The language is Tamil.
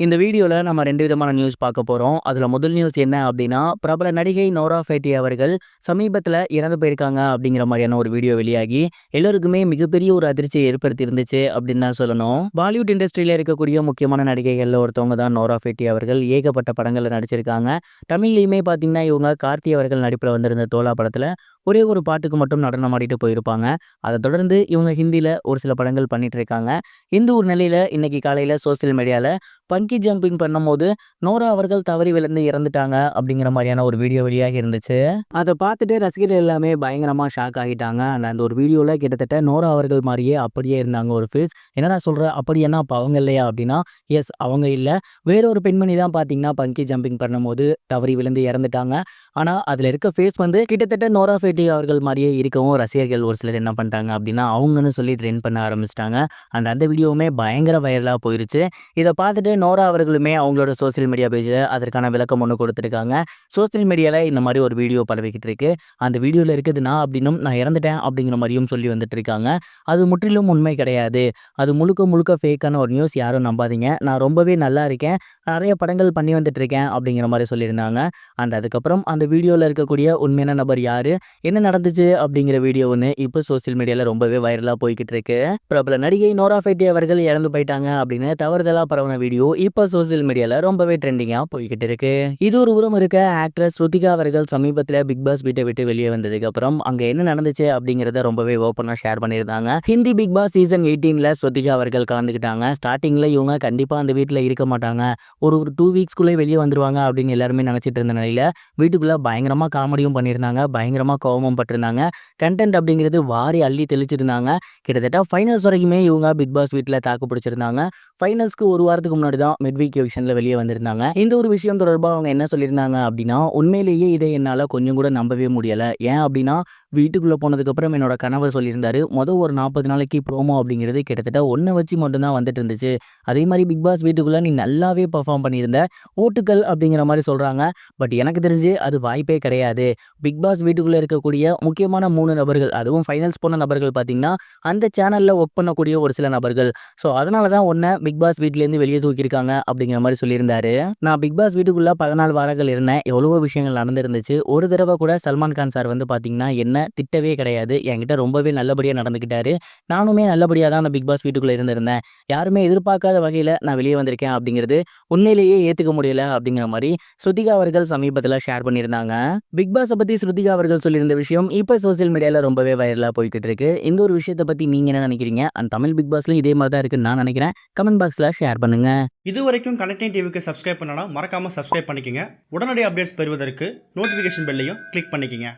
இந்த வீடியோவில் நம்ம ரெண்டு விதமான நியூஸ் பார்க்க போகிறோம் அதில் முதல் நியூஸ் என்ன அப்படின்னா பிரபல நடிகை நோரா ஃபேட்டி அவர்கள் சமீபத்தில் இறந்து போயிருக்காங்க அப்படிங்கிற மாதிரியான ஒரு வீடியோ வெளியாகி எல்லோருக்குமே மிகப்பெரிய ஒரு அதிர்ச்சியை ஏற்படுத்தி இருந்துச்சு அப்படின்னு தான் சொல்லணும். பாலிவுட் இண்டஸ்ட்ரியில் இருக்கக்கூடிய முக்கியமான நடிகைகளில் ஒருத்தவங்க தான் நோரா ஃபேட்டி அவர்கள். ஏகப்பட்ட படங்களில் நடிச்சிருக்காங்க. தமிழ்லையுமே பார்த்தீங்கன்னா இவங்க கார்த்தி அவர்கள் நடிப்பில் வந்திருந்த தோலா படத்தில் ஒரே ஒரு பாட்டுக்கு மட்டும் நடனம் ஆடிட்டு போயிருப்பாங்க. அதை தொடர்ந்து இவங்க ஹிந்தியில் ஒரு சில படங்கள் பண்ணிட்டு இருக்காங்க இந்த ஒரு நிலையில் இன்னைக்கு காலையில் சோசியல் மீடியாவில் பங்கி ஜம்பிங் பண்ணும்போது நோரா அவர்கள் தவறி விழுந்து இறந்துட்டாங்க அப்படிங்கிற மாதிரியான ஒரு வீடியோ வெளியாக இருந்துச்சு. அதை பார்த்துட்டு ரசிகர்கள் எல்லாமே பயங்கரமாக ஷாக் ஆகிட்டாங்க. அண்ட் அந்த ஒரு வீடியோவில் கிட்டத்தட்ட நோரா அவர்கள் மாதிரியே அப்படியே இருந்தாங்க ஒரு ஃபேஸ் என்னடா சொல்கிற அப்படி என்ன? அப்போ அவங்க இல்லையா? அப்படின்னா எஸ் அவங்க இல்லை. வேற ஒரு பெண்மணி தான் பார்த்தீங்கன்னா பங்கி ஜம்பிங் பண்ணும்போது தவறி விழுந்து இறந்துட்டாங்க. ஆனால் அதில் இருக்க ஃபேஸ் வந்து கிட்டத்தட்ட நோரா ஃபேட் ஃபேட்டி அவர்கள் மாதிரியே இருக்கவும் ரசிகர்கள் ஒரு சிலர் என்ன பண்ணிட்டாங்க அப்படின்னா அவங்கன்னு சொல்லி ட்ரெண்ட் பண்ண ஆரம்பிச்சிட்டாங்க. அந்த அந்த வீடியோவுமே பயங்கர வைரலாக போயிருச்சு. இதை பார்த்துட்டு நோரா அவர்களுமே அவங்களோட சோஷியல் மீடியா பேஜில் அதற்கான விளக்கம் ஒன்று கொடுத்துருக்காங்க. சோஷியல் மீடியாவில் இந்த மாதிரி ஒரு வீடியோ பரவிக்கிட்டு இருக்கு. அந்த வீடியோவில் இருக்குது நான் அப்படின்னும் நான் இறந்துட்டேன் அப்படிங்கிற மாதிரியும் சொல்லி வந்துட்டு இருக்காங்க அது முற்றிலும் உண்மை கிடையாது. அது முழுக்க முழுக்க ஃபேக்கான ஒரு நியூஸ் யாரும் நம்பாதீங்க. நான் ரொம்பவே நல்லா இருக்கேன். நிறைய படங்கள் பண்ணி வந்துட்டு இருக்கேன் அப்படிங்கிற மாதிரி சொல்லியிருந்தாங்க. அண்ட் அதுக்கப்புறம் அந்த வீடியோவில் இருக்கக்கூடிய உண்மையான நபர் யார்? என்ன நடந்துச்சு அப்படிங்கிற வீடியோ ஒன்று இப்போ சோஷியல் மீடியாவில் ரொம்பவே வைரலாக போய்கிட்டு இருக்கு பிரபல நடிகை நோரா ஃபைட்டி அவர்கள் இறந்து போயிட்டாங்க அப்படின்னு தவறுதலாக பரவன வீடியோ இப்போ சோஷியல் மீடியாவில் ரொம்பவே ட்ரெண்டிங்காக போய்கிட்டு இருக்கு இது ஒரு உரம் இருக்க ஆக்ட்ரஸ் ஸ்ருதிகா அவர்கள் சமீபத்தில் பிக் பாஸ் வீட்டை விட்டு வெளியே வந்ததுக்கு அப்புறம் அங்கே என்ன நடந்துச்சு அப்படிங்கிறத ரொம்பவே ஓப்பனாக ஷேர் பண்ணியிருந்தாங்க. ஹிந்தி பிக் பாஸ் சீசன் எயிட்டீனில் ஸ்ருதிகா அவர்கள் கலந்துக்கிட்டாங்க. ஸ்டார்டிங்கில் இவங்க கண்டிப்பாக அந்த வீட்டில் இருக்க மாட்டாங்க. ஒரு ஒரு டூ வீக்ஸ்க்குள்ளே வெளியே வந்துருவாங்க அப்படின்னு எல்லாருமே நினச்சிட்டு இருந்த நிலையில் வீட்டுக்குள்ளே பயங்கரமாக காமெடியும் பண்ணியிருந்தாங்க. பயங்கரமாக கோபமும் பட்டிருந்தாங்க. கண்டென்ட் அப்படிங்கிறது வாரி அள்ளி தெளிச்சிருந்தாங்க. கிட்டத்தட்ட ஃபைனல்ஸ் வரைக்குமே இவங்க பிக் பாஸ் வீட்டில் தாக்கு பிடிச்சிருந்தாங்க. ஃபைனல்ஸ்க்கு ஒரு வாரத்துக்கு முன்னாடி தான் மிட் வீக் எவிஷனில் வெளியே வந்திருந்தாங்க. இந்த ஒரு விஷயம் தொடர்பாக அவங்க என்ன சொல்லியிருந்தாங்க அப்படின்னா உண்மையிலேயே இதை என்னால் கொஞ்சம் கூட நம்பவே முடியலை. ஏன் அப்படின்னா வீட்டுக்குள்ளே போனதுக்கப்புறம் என்னோட கணவர் சொல்லியிருந்தாரு மொதல் ஒரு நாற்பது நாளைக்கு ப்ரோமோ அப்படிங்கிறது கிட்டத்தட்ட ஒன்றை வச்சு மட்டும்தான் வந்துட்டு இருந்துச்சு. அதே மாதிரி பிக் பாஸ் வீட்டுக்குள்ளே நீ நல்லாவே பர்ஃபார்ம் பண்ணியிருந்த ஓட்டுக்கள் அப்படிங்கிற மாதிரி சொல்கிறாங்க பட் எனக்கு தெரிஞ்சு அது வாய்ப்பே கிடையாது. பிக் பாஸ் வீட்டுக்குள்ளே இருக்க இருக்கக்கூடிய முக்கியமான மூணு நபர்கள் அதுவும் ஃபைனல்ஸ் போன நபர்கள் பார்த்தீங்கன்னா அந்த சேனலில் ஒர்க் பண்ணக்கூடிய ஒரு சில நபர்கள். ஸோ அதனால தான் ஒன்றை பிக் பாஸ் வீட்டிலேருந்து வெளியே தூக்கியிருக்காங்க அப்படிங்கிற மாதிரி சொல்லியிருந்தாரு. நான் பிக் பாஸ் வீட்டுக்குள்ளே பதினாலு வாரங்கள் இருந்தேன். எவ்வளவோ விஷயங்கள் நடந்திருந்துச்சு. ஒரு தடவை கூட சல்மான் கான் சார் வந்து பார்த்தீங்கன்னா என்ன திட்டவே கிடையாது. என்கிட்ட ரொம்பவே நல்லபடியாக நடந்துக்கிட்டாரு. நானுமே நல்லபடியாக தான் அந்த பிக் பாஸ் வீட்டுக்குள்ளே இருந்திருந்தேன். யாருமே எதிர்பார்க்காத வகையில் நான் வெளியே வந்திருக்கேன் அப்படிங்கிறது உண்மையிலேயே ஏற்றுக்க முடியல அப்படிங்கிற மாதிரி ஸ்ருதிகா அவர்கள் சமீபத்தில் ஷேர் பண்ணியிருந்தாங்க. பிக் பாஸை பற்றி ஸ்ருதிகா அவர்கள் இந்த விஷயம் இப்போ சோஷியல் மீடியாவில் ரொம்பவே வைரலாக போய்கிட்டு இருக்கு இந்த ஒரு விஷயத்தை பற்றி நீங்கள் என்ன நினைக்கிறீங்க? அந்த தமிழ் பிக் பாஸ்லையும் இதே மாதிரி தான் இருக்குன்னு நான் நினைக்கிறேன். கமெண்ட் பாக்ஸில் ஷேர் பண்ணுங்க. இது வரைக்கும் கனெக்டிங் டிவிக்கு சப்ஸ்கிரைப் பண்ணனா மறக்காமல் சப்ஸ்கிரைப் பண்ணிக்கங்க. உடனடி அப்டேட்ஸ் பெறுவதற்கு நோட்டிஃபிகேஷன் பெல்லையும் கிளிக் பண்ணிக்கங்க.